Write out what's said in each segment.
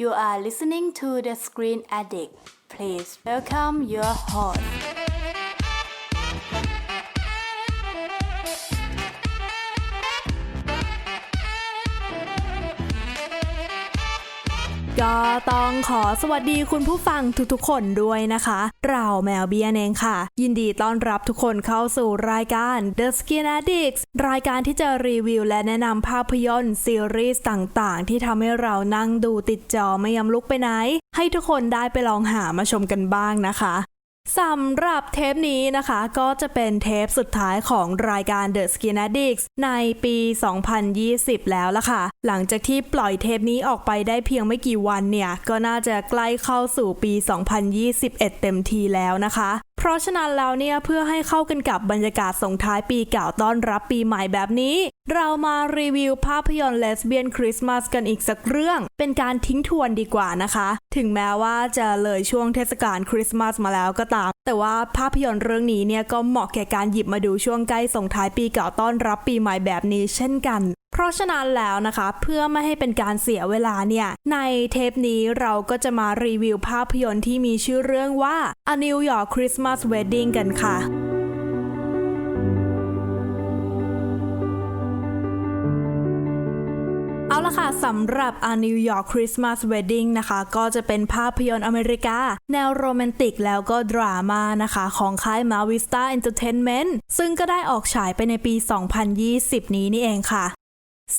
You are listening to the Screen Addict. Please welcome your host. ก็ต้องขอสวัสดีคุณผู้ฟังทุกๆ คนด้วยนะคะ เราแมวเบียนเองค่ะ ยินดีต้อนรับทุกคนเข้าสู่รายการ The Skin Addicts รายการที่จะรีวิว และแนะนำภาพยนตร์ซีรีส์ต่างๆ ที่ทำให้เรานั่งดูติดจอไม่ยอมลุกไปไหน ให้ทุกคนได้ไปลองหามาชมกันบ้างนะคะ สำหรับเทปนี้นะคะก็จะเป็นเทปสุดท้ายของรายการ The Skin Addicts ในปี 2020 แล้วล่ะค่ะ หลังจากที่ปล่อยเทปนี้ออกไปได้เพียงไม่กี่วันเนี่ย ก็น่าจะใกล้เข้าสู่ปี 2021 เต็มทีแล้วนะคะ เพราะฉะนั้นแล้วเนี่ยเพื่อให้เข้ากันกับบรรยากาศส่งท้ายปีเก่าต้อนรับปีใหม่แบบนี้ เรามารีวิวภาพยนตร์เลสเบี้ยนคริสต์มาสกันอีกสักเรื่อง เป็นการทิ้งทวนดีกว่านะคะ ถึงแม้ว่าจะเลยช่วงเทศกาลคริสต์มาสมาแล้วก็ตาม แต่ว่าภาพยนตร์เรื่องนี้เนี่ยก็เหมาะแก่การหยิบมาดูช่วงใกล้ส่งท้ายปีเก่าต้อนรับปีใหม่แบบนี้เช่นกัน เพราะฉะนั้นแล้วนะคะเพื่อไม่ให้เป็นการเสียเวลาเนี่ย ในเทปนี้เราก็จะมารีวิวภาพยนตร์ที่มีชื่อเรื่องว่า A New York Christmas Wedding กันค่ะเอาละค่ะสำหรับ A New York Christmas Wedding นะคะ ก็จะเป็นภาพยนตร์อเมริกา แนวโรแมนติกแล้วก็ดราม่านะคะ ของค่าย Mavista Entertainment ซึ่งก็ได้ออกฉายไปในปี 2020 นี้นี่เองค่ะ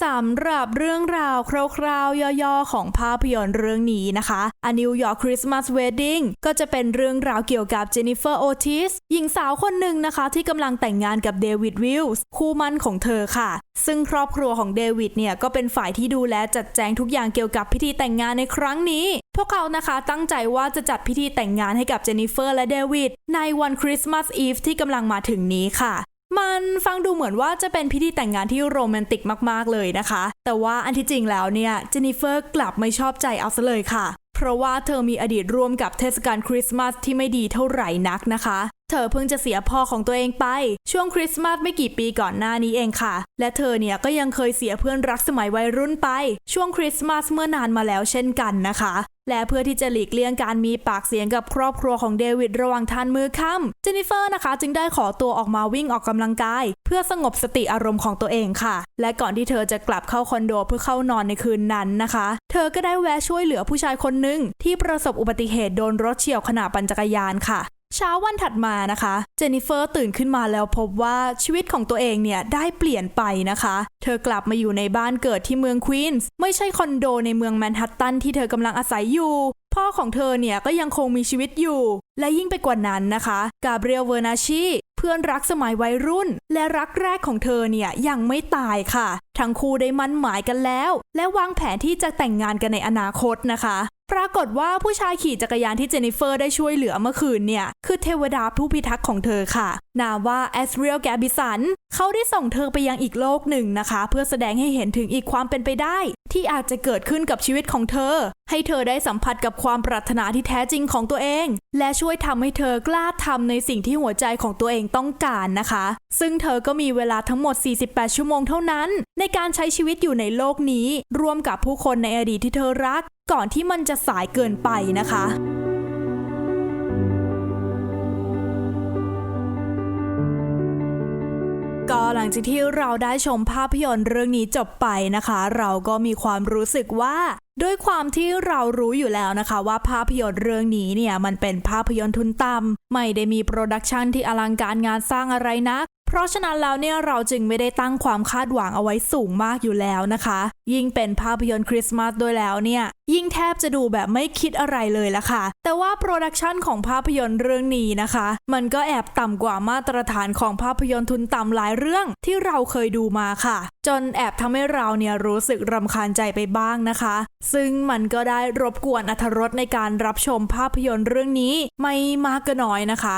สำหรับเรื่องราวคร่าวๆย่อๆ ของภาพยนตร์เรื่องนี้นะคะ A New York Christmas Wedding ก็จะเป็นเรื่องราวเกี่ยวกับเจนนิเฟอร์โอทิสหญิงสาวคนหนึ่งนะคะ ที่กำลังแต่งงานกับเดวิดวิลส์คู่มั่นของเธอค่ะ ซึ่งครอบครัวของเดวิดเนี่ย ก็เป็นฝ่ายที่ดูแลจัดแจงทุกอย่างเกี่ยวกับพิธีแต่งงานในครั้งนี้ พวกเขานะคะตั้งใจว่าจะจัดพิธีแต่งงานให้กับเจนนิเฟอร์และเดวิดในวันคริสต์มาสอีฟที่กำลังมาถึงนี้ค่ะ มันฟังดูเหมือนว่าจะเป็นพิธีแต่งงานที่โรแมนติกมากๆเลยนะคะ แต่ว่าอันที่จริงแล้วเนี่ยเจนนิเฟอร์กลับไม่ชอบใจเอาซะเลยค่ะ เพราะว่าเธอมีอดีตร่วมกับเทศกาลคริสต์มาสที่ไม่ดีเท่าไหร่นักนะคะ เธอเพิ่งจะเสียพ่อของตัวเองไป ช่วงคริสต์มาสไม่กี่ปีก่อนหน้านี้เองค่ะ และเธอเนี่ยก็ยังเคยเสียเพื่อนรักสมัยวัยรุ่นไป ช่วงคริสต์มาสเมื่อนานมาแล้วเช่นกันนะคะและเพื่อที่จะหลีกเลี่ยงการมีปากเสียงกับครอบครัวของเดวิดระหว่างทานมือค่ำเจนนิเฟอร์นะคะ จึงได้ขอตัวออกมาวิ่งออกกำลังกาย เพื่อสงบสติอารมณ์ของตัวเองค่ะ และก่อนที่เธอจะกลับเข้าคอนโดเพื่อเข้านอนในคืนนั้นนะคะ เธอก็ได้แวะช่วยเหลือผู้ชายคนหนึ่งที่ประสบอุบัติเหตุโดนรถเฉี่ยวขณะปั่นจักรยานค่ะ เช้าวันถัดมานะคะ เจนนิเฟอร์ตื่นขึ้นมาแล้วพบว่าชีวิตของตัวเองเนี่ยได้เปลี่ยนไปนะคะ เธอกลับมาอยู่ในบ้านเกิดที่เมืองควีนส์ไม่ใช่คอนโดในเมืองแมนฮัตตันที่เธอกำลังอาศัยอยู่ พ่อของเธอเนี่ยก็ยังคงมีชีวิตอยู่ และยิ่งไปกว่านั้นนะคะ กาเบรียลเวอร์นาชีเพื่อนรักสมัยวัยรุ่น และรักแรกของเธอเนี่ยยังไม่ตายค่ะ ทั้งคู่ได้มั่นหมายกันแล้ว และวางแผนที่จะแต่งงานกันในอนาคตนะคะ ปรากฏว่าผู้ชายขี่จักรยานที่เจนนิเฟอร์ได้ช่วยเหลือเมื่อคืนเนี่ย คือเทวดาผู้พิทักษ์ของเธอค่ะ นามว่าแอสเรียลแกบิสัน เขาได้ส่งเธอไปยังอีกโลกหนึ่งนะคะ เพื่อแสดงให้เห็นถึงอีกความเป็นไปได้ ที่อาจจะเกิดขึ้นกับชีวิตของเธอ ให้เธอได้สัมผัสกับความปรารถนาที่แท้จริงของตัวเอง และช่วยทำให้เธอกล้าทำในสิ่งที่หัวใจของตัวเองต้องการนะคะ ซึ่งเธอก็มีเวลาทั้งหมด 48 ชั่วโมงเท่านั้น ในการใช้ชีวิตอยู่ในโลกนี้ ร่วมกับผู้คนในอดีตที่เธอรักก่อนที่มันจะสายเกินไปนะคะก็หลังจากที่เราได้ชมภาพยนตร์เรื่องนี้จบไปนะคะ เราก็มีความรู้สึกว่า ด้วยความที่เรารู้อยู่แล้วนะคะ ว่าภาพยนตร์เรื่องนี้เนี่ยมันเป็นภาพยนตร์ทุนต่ำไม่ได้มีโปรดักชันที่อลังการงานสร้างอะไรนัก เพราะฉะนั้นแล้วเนี่ยเราจึงไม่ได้ตั้งความคาดหวังเอาไว้สูงมากอยู่แล้วนะคะ ยิ่งเป็นภาพยนตร์คริสต์มาสด้วยแล้วเนี่ย ยิ่งแทบจะดูแบบไม่คิดอะไรเลยละค่ะ แต่ว่าโปรดักชันของภาพยนตร์เรื่องนี้นะคะ มันก็แอบต่ำกว่ามาตรฐานของภาพยนตร์ทุนต่ำหลายเรื่องที่เราเคยดูมาค่ะ จนแอบทำให้เราเนี่ยรู้สึกรำคาญใจไปบ้างนะคะ ซึ่งมันก็ได้รบกวนอรรถรสในการรับชมภาพยนตร์เรื่องนี้ไม่มากก็น้อยนะคะ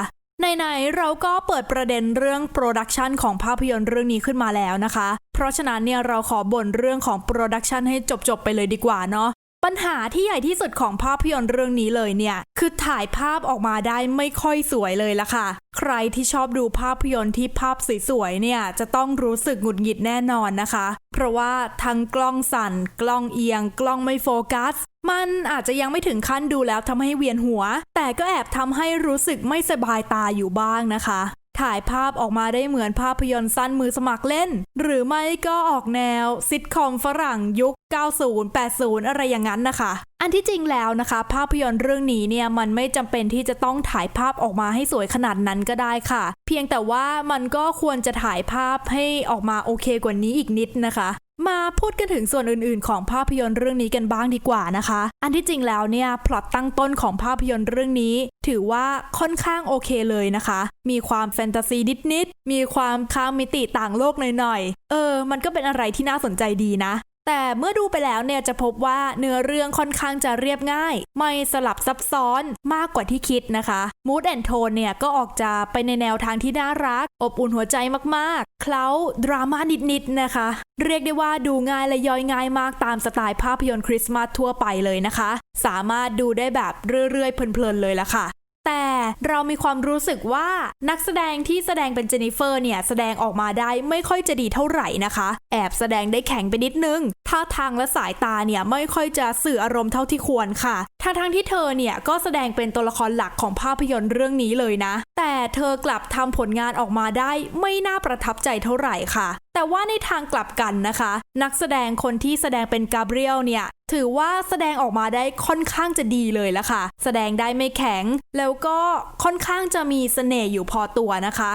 ไหนๆเราก็เปิดประเด็นเรื่องโปรดักชันของภาพยนตร์เรื่องนี้ขึ้นมาแล้วนะคะ เพราะฉะนั้นเนี่ยเราขอบ่นเรื่องของโปรดักชันให้จบๆไปเลยดีกว่าเนาะปัญหาที่ใหญ่ที่สุดของภาพยนตร์เรื่องนี้เลยเนี่ย คือถ่ายภาพออกมาได้ไม่ค่อยสวยเลยละค่ะ ใครที่ชอบดูภาพยนตร์ที่ภาพสวยๆเนี่ยจะต้องรู้สึกหงุดหงิดแน่นอนนะคะเพราะว่าทั้งกล้องสั่น กล้องเอียง กล้องไม่โฟกัส มันอาจจะยังไม่ถึงขั้นดูแล้วทำให้เวียนหัว แต่ก็แอบทำให้รู้สึกไม่สบายตาอยู่บ้างนะคะ ถ่ายภาพออกมาได้เหมือนภาพยนตร์สั้นมือสมัครเล่น หรือไม่ก็ออกแนวซิทคอมฝรั่งยุค 90 80 อะไรอย่างนั้นนะคะ อันที่จริงแล้วนะคะ ภาพยนตร์เรื่องนี้เนี่ยมันไม่จำเป็นที่จะต้องถ่ายภาพออกมาให้สวยขนาดนั้นก็ได้ค่ะ เพียงแต่ว่ามันก็ควรจะถ่ายภาพให้ออกมาโอเคกว่านี้อีกนิดนะคะมาพูดกันถึงส่วนอื่นๆ ของภาพยนตร์เรื่องนี้กันบ้างดีกว่านะคะ อันที่จริงแล้วเนี่ยพล็อตตั้งต้นของภาพยนตร์เรื่องนี้ ถือว่าค่อนข้างโอเคเลยนะคะ มีความแฟนตาซีนิดๆ มีความข้ามมิติต่างโลกหน่อยๆ เออ มันก็เป็นอะไรที่น่าสนใจดีนะ แต่เมื่อดูไปแล้วเนี่ยจะพบว่าเนื้อเรื่องค่อนข้างจะเรียบง่าย ไม่สลับซับซ้อนมากกว่าที่คิดนะคะ Mood and Tone เนี่ยก็ออกจะไปในแนวทางที่น่ารัก อบอุ่นหัวใจมากๆ เคล้าดราม่านิดๆนะคะ เรียกได้ว่าดูง่ายและย่อยง่ายมากตามสไตล์ภาพยนตร์คริสต์มาสทั่วไปเลยนะคะ สามารถดูได้แบบเรื่อยๆเพลินๆเลยละค่ะ แต่เรามีความรู้สึกว่านักแสดงที่แสดงเป็นเจนนิเฟอร์เนี่ย แสดงออกมาได้ไม่ค่อยจะดีเท่าไหร่นะคะ แอบแสดงได้แข็งไปนิดนึง ท่าทางและสายตาเนี่ย ไม่ค่อยจะสื่ออารมณ์เท่าที่ควรค่ะ ทั้งทงที่เธอเนี่ยก็แสดงเป็นตัวละครหลักของภาพยนตร์เรื่องนี้เลยนะ แต่เธอกลับทำผลงานออกมาได้ไม่น่าประทับใจเท่าไหร่ค่ะ แต่ว่าในทางกลับกันนะคะ นักแสดงคนที่แสดงเป็นกาเบรียลเนี่ยถือว่าแสดงออกมาได้ค่อนข้างจะดีเลยละค่ะ แสดงได้ไม่แข็ง แล้วก็ค่อนข้างจะมีเสน่ห์อยู่พอตัวนะคะ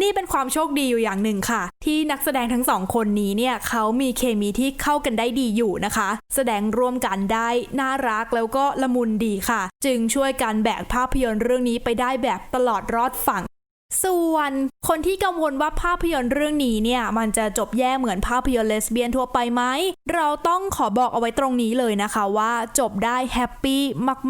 นี่เป็นความโชคดีอยู่อย่างหนึ่งค่ะ ที่นักแสดงทั้งสองคนนี้เนี่ยเขามีเคมีที่เข้ากันได้ดีอยู่นะคะ แสดงร่วมกันได้น่ารักแล้วก็ละมุนดีค่ะ จึงช่วยกันแบกภาพยนตร์เรื่องนี้ไปได้แบบตลอดรอดฝั่ง ส่วนคนที่กังวลว่าภาพยนตร์เรื่องนี้เนี่ย มันจะจบแย่เหมือนภาพยนตร์เลสเบี้ยนทั่วไปไหม เราต้องขอบอกเอาไว้ตรงนี้เลยนะคะว่าจบได้แฮปปี้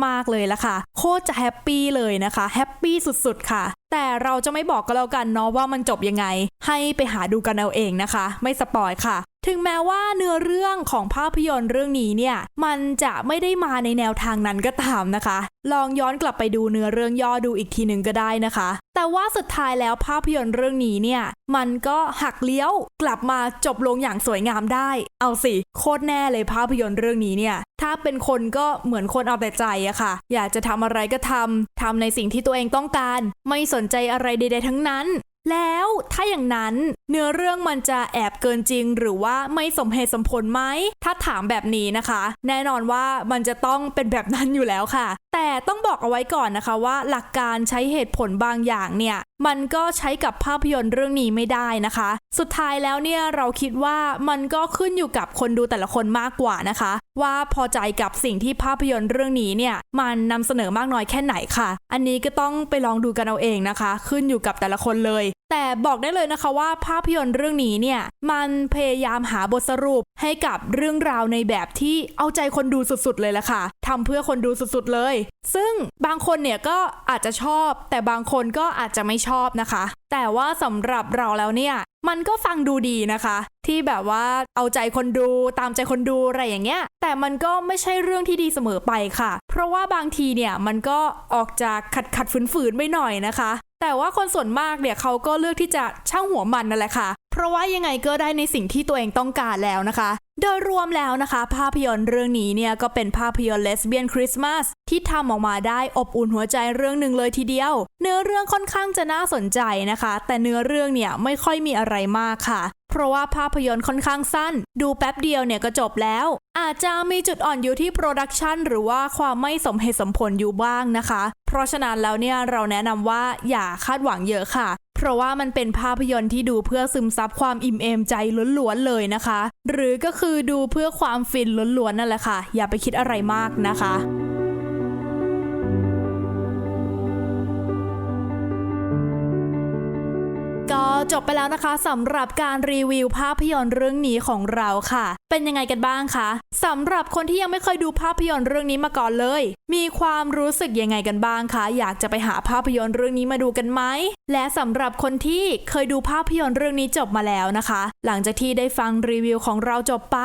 มากๆเลยละค่ะ โคตรจะแฮปปี้เลยนะคะ แฮปปี้สุดๆค่ะ แต่เราจะไม่บอกก็แล้วกันเนาะว่ามันจบยังไง ให้ไปหาดูกันเอาเองนะคะ ไม่สปอยค่ะ ถึงแม้ว่าเนื้อเรื่องของภาพยนตร์เรื่องนี้เนี่ยมันจะไม่ได้มาในแนวทางนั้นก็ตามนะคะ ลองย้อนกลับไปดูเนื้อเรื่องย่อดูอีกทีหนึ่งก็ได้นะคะ แต่ว่าสุดท้ายแล้วภาพยนตร์เรื่องนี้เนี่ยมันก็หักเลี้ยวกลับมาจบลงอย่างสวยงามได้ เอาสิโคตรแน่เลยภาพยนตร์เรื่องนี้เนี่ยถ้าเป็นคนก็เหมือนคนเอาแต่ใจอะค่ะ อยากจะทำอะไรก็ทำทำในสิ่งที่ตัวเองต้องการ ไม่สนใจอะไรใดๆทั้งนั้น แล้วถ้าอย่างนั้นเนื้อเรื่องมันจะแอบเกินจริง หรือว่าไม่สมเหตุสมผลไหมถ้าถามแบบนี้นะคะ แน่นอนว่ามันจะต้องเป็นแบบนั้นอยู่แล้วค่ะ แต่ต้องบอกเอาไว้ก่อนนะคะว่า หลักการใช้เหตุผลบางอย่างเนี่ยมันก็ใช้กับภาพยนตร์เรื่องนี้ไม่ได้นะคะ สุดท้ายแล้วเนี่ยเราคิดว่ามันก็ขึ้นอยู่กับคนดูแต่ละคนมากกว่านะคะ ว่าพอใจกับสิ่งที่ภาพยนตร์เรื่องนี้เนี่ยมันนำเสนอมากน้อยแค่ไหนค่ะ อันนี้ก็ต้องไปลองดูกันเอาเองนะคะ ขึ้นอยู่กับแต่ละคนเลย แต่บอกได้เลยนะคะว่าภาพยนตร์เรื่องนี้เนี่ยมันพยายามหาบทสรุปให้กับเรื่องราวในแบบที่เอาใจคนดูสุดๆเลยละค่ะทำเพื่อคนดูสุดๆเลย ซึ่งบางคนเนี่ยก็อาจจะชอบ แต่บางคนก็อาจจะไม่ชอบนะคะ แต่ว่าสำหรับเราแล้วเนี่ยมันก็ฟังดูดีนะคะ ที่แบบว่าเอาใจคนดูตามใจคนดูอะไรอย่างเงี้ย แต่มันก็ไม่ใช่เรื่องที่ดีเสมอไปค่ะ เพราะว่าบางทีเนี่ยมันก็ออกจากขัดขัดฝืนฝืนๆไปหน่อยนะคะ แต่ว่าคนส่วนมากเนี่ยเขาก็เลือกที่จะช่างหัวมันนั่นแหละค่ะ เพราะว่ายังไงก็ได้ในสิ่งที่ตัวเองต้องการแล้วนะคะ โดยรวมแล้วนะคะ ภาพยนตร์เรื่องนี้เนี่ยก็เป็นภาพยนตร์เลสเบี้ยนคริสต์มาสที่ทำออกมาได้อบอุ่นหัวใจเรื่องหนึ่งเลยทีเดียว เนื้อเรื่องค่อนข้างจะน่าสนใจนะคะ แต่เนื้อเรื่องเนี่ยไม่ค่อยมีอะไรมากค่ะ เพราะว่าภาพยนตร์ค่อนข้างสั้น ดูแป๊บเดียวเนี่ยก็จบแล้ว อาจจะมีจุดอ่อนอยู่ที่โปรดักชันหรือว่าความไม่สมเหตุสมผลอยู่บ้างนะคะ เพราะฉะนั้นแล้วเนี่ยเราแนะนำว่าอย่าคาดหวังเยอะค่ะเพราะว่ามันเป็นภาพยนตร์ที่ดูเพื่อซึมซับความอิ่มเอมใจล้วนๆเลยนะคะ หรือก็คือดูเพื่อความฟินล้วนๆนั่นแหละค่ะ อย่าไปคิดอะไรมากนะคะ จบไปแล้วนะคะสำหรับการรีวิวภาพยนตร์เรื่องนี้ของเราค่ะ เป็นยังไงกันบ้างคะสำหรับคนที่ยังไม่เคยดูภาพยนตร์เรื่องนี้มาก่อนเลย มีความรู้สึกยังไงกันบ้างคะอยากจะไปหาภาพยนตร์เรื่องนี้มาดูกันไหมและสำหรับคนที่เคยดูภาพยนตร์เรื่องนี้จบมาแล้วนะคะ หลังจากที่ได้ฟังรีวิวของเราจบไป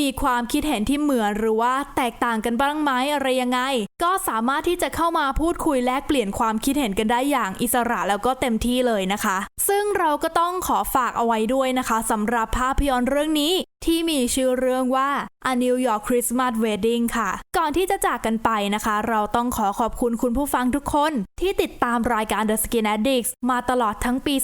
มีความคิดเห็นที่เหมือนหรือว่าแตกต่างกันบ้างไหมอะไรยังไง ก็สามารถที่จะเข้ามาพูดคุยแลกเปลี่ยนความคิดเห็นกันได้อย่างอิสระแล้วก็เต็มที่เลยนะคะ ซึ่งเราก็ต้องขอฝากเอาไว้ด้วยนะคะสำหรับภาพยนตร์เรื่องนี้ ที่มีชื่อเรื่องว่า A New York Christmas Wedding ค่ะ ก่อนที่จะจากกันไปนะคะ เราต้องขอขอบคุณคุณผู้ฟังทุกคน ที่ติดตามรายการ The Skin Addicts มาตลอดทั้งปี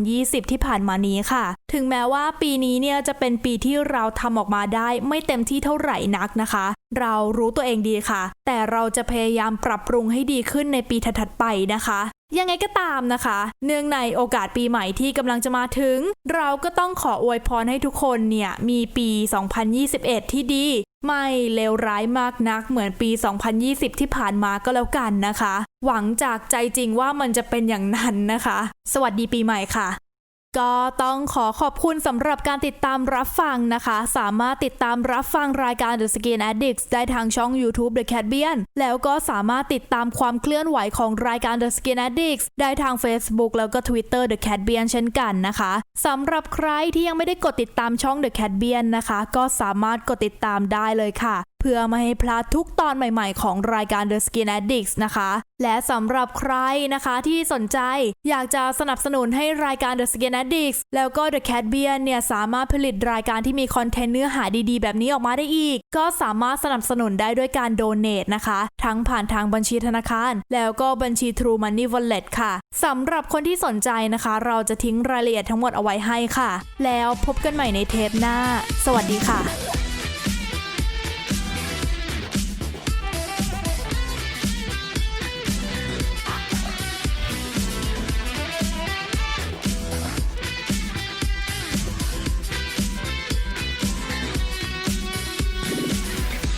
2020 ที่ผ่านมานี้ค่ะ ถึงแม้ว่าปีนี้เนี่ยจะเป็นปีที่เราทำออกมาได้ไม่เต็มที่เท่าไหร่นักนะคะ เรารู้ตัวเองดีค่ะ แต่เราจะพยายามปรับปรุงให้ดีขึ้นในปีถัดๆไปนะคะ ยังไงก็ตามนะคะ เนื่องในโอกาสปีใหม่ที่กำลังจะมาถึง เราก็ต้องขออวยพรให้ทุกคนเนี่ยมีปี 2021 ที่ดี ไม่เลวร้ายมากนักเหมือนปี 2020 ที่ผ่านมาก็แล้วกันนะคะ หวังจากใจจริงว่ามันจะเป็นอย่างนั้นนะคะ สวัสดีปีใหม่ค่ะ ก็ต้องขอขอบคุณสำหรับการติดตามรับฟังนะคะ สามารถติดตามรับฟังรายการ The Skin Addicts ได้ทางช่อง YouTube The Cat b i a n แล้วก็สามารถติดตามความเคลื่อนไหวของรายการ The Skin Addicts ได้ทาง Facebook แล้วก็ Twitter The Cat b i a n เช่นกันนะคะสำหรับใครที่ยังไม่ได้กดติดตามช่อง The Cat b i a n นะคะ ก็สามารถกดติดตามได้เลยค่ะ เพื่อไม่ให้พลาดทุกตอนใหม่ๆ ของรายการ The Skin Addicts นะคะ และสำหรับใครนะคะที่สนใจอยากจะสนับสนุนให้รายการ The Skin Addicts แล้วก็ The Cat b i a n เนี่ยสามารถผลิตรายการที่มีคอนเทนต์เนื้อหาดีๆ แบบนี้ออกมาได้อีก ก็สามารถสนับสนุนได้ด้วยการโดเน a t นะคะ ทั้งผ่านทางบัญชีธนาคาร แล้วก็บัญชี True Money Wallet ค่ะสำหรับคนที่สนใจนะคะ เราจะทิ้งรายละเอียดทั้งหมดเอาไว้ให้ค่ะ แล้วพบกันใหม่ในเทปหน้า สวัสดีค่ะ